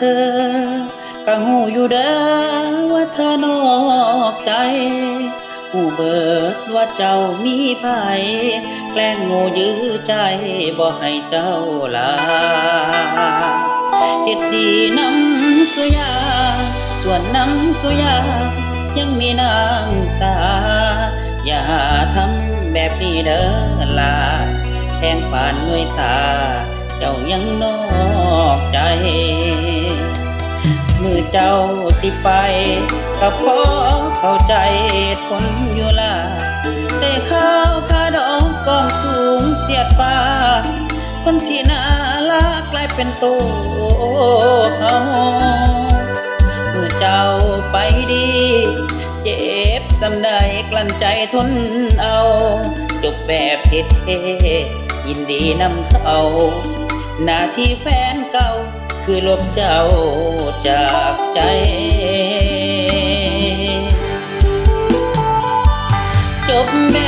อก็หูอยู่เด้อว่าเธอนอกใจผู้เบิดว่าเจ้ามีภัยแกล้งโง่ยื้อใจบ่ให้เจ้าลาเฮ็ดดีน้ำสุยา ส่วนน้ำสุยา ยังมีน้ำตา อย่าทำแบบนี้เด้อลาแทงปานด้วยตา เจ้ายังนอก มือเจ้าสิไปก็พอเข้าใจผลอยู่ละแต่ข้าวคาดอกกองสูงเสียดฟ้า คนที่น่ารักกลายเป็นตัวเขาเมื่อเจ้าไปดี เจ็บสำใดกลั้นใจทนเอา จบแบบเท่ๆยินดีนำเขาหน้าที่แฟนเก่า คือลบเจ้าจากใจ จบแบ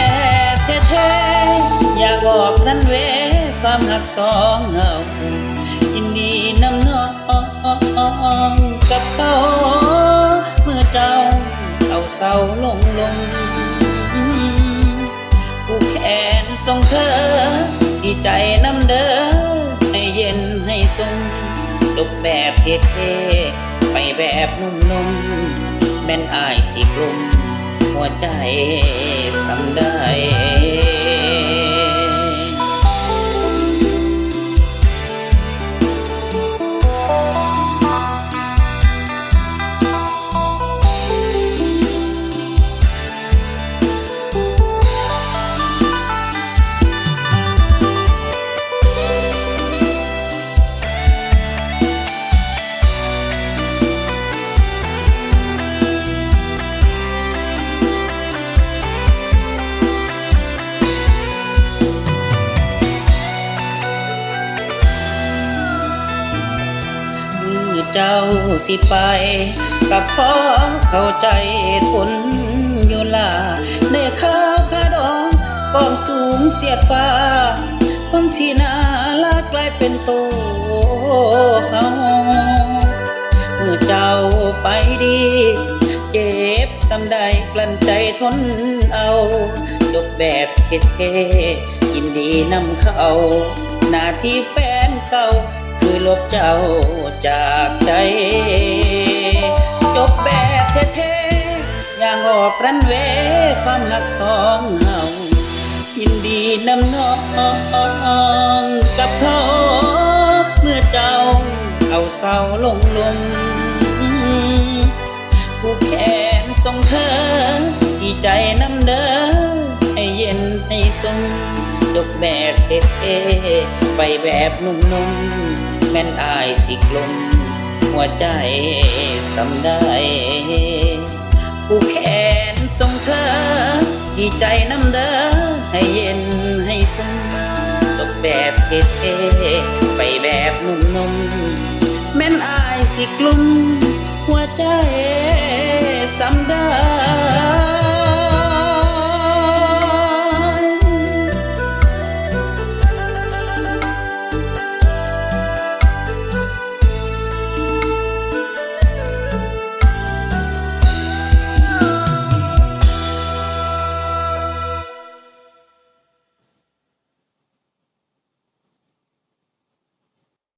บเท่ๆอยากบอกนั้นเวความหักสองเฮายินดีน้ำน้องกับเขาเมื่อเจ้าเอาเศร้าลงลงผู้แขนทรงเธอดีใจน้ำเด้อให้เย็นให้ทรง จบแบบเท่ๆไปแบบนุ่มๆแม่นอายสิกลุ่มหัวใจสำได้ เจ้าสิไป กับพ่อเข้าใจผลอยู่ล่ะในข้าวคาดองกองสูงเสียดฟ้าคนที่น่ารักลายเป็นโตเขาเมื่อเจ้าไปดี เจ็บสำใดกลั้นใจทนเอาจบแบบเท่ๆยินดีนำเขาหน้าที่แฟนเก่า คือลบเจ้าจากใจ จบแบบเท่ๆอย่างออกรันเวความหักสองเฮายินดีนำน้องกับเขาเมื่อเจ้าเอาเศร้าลงลงผู้แขนทรงเธอดีใจนำเด้อให้เย็นให้ทรง จบแบบเท่ๆไปแบบนุ่มๆแม่นอายสิกลม หัวใจสำได้ผู้แขนทรงเธอ ดีใจน้ำเด้อให้เย็นให้ทรงจบแบบเท่ๆไปแบบนุ่มๆแม่นอายสิกลุ่มหัวใจ